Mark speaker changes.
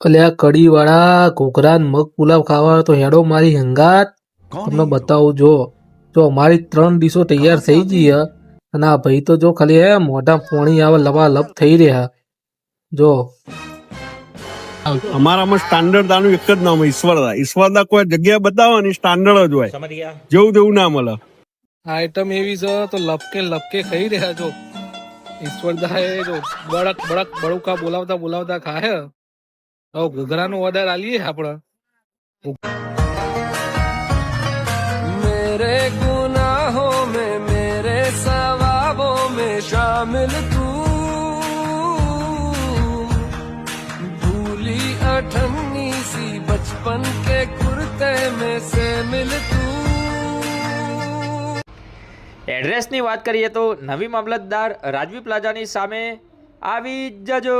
Speaker 1: અલ્યા કઢી વાળા ઘોઘરા મગ પુલાવ ખાવા તો હેડો મારી હંગાત. તમને બતાવું જો જો અમારી ત્રણ ડીશો તૈયાર થઈ ગઈ હે. અને આ ભાઈ તો જો ખાલી હે મોઢા પોણી આવે લબાલબ થઈ રહ્યા. જો.
Speaker 2: અમારામાં સ્ટાન્ડર્ડ આનું એક જ નામ ઈશ્વરદા. ઈશ્વરદા કોઈ જગ્યા બતાવવાની સ્ટાન્ડર્ડ જ હોય.
Speaker 3: જેવું
Speaker 2: જેવું તેવું ના મળે.
Speaker 1: આઈટમ એવી છે તો લપકે લપકે ખાઈ રહ્યા છો ઈશ્વરદા એ જો બળક બળક બળુકા બોલાવતા બોલાવતા ખાય. હવે ઘઘરાનો ઓર્ડર આલીએ આપણે
Speaker 4: मेरे गुनाहों में मेरे सवाबों में शामिल तू भूली अठन्नी सी बचपन के कुर्ते में से मिल तू
Speaker 3: એડ્રેસની વાત કરીએ તો નવી મામલતદાર રાજવી પ્લાઝાની સામે આવી જ જજો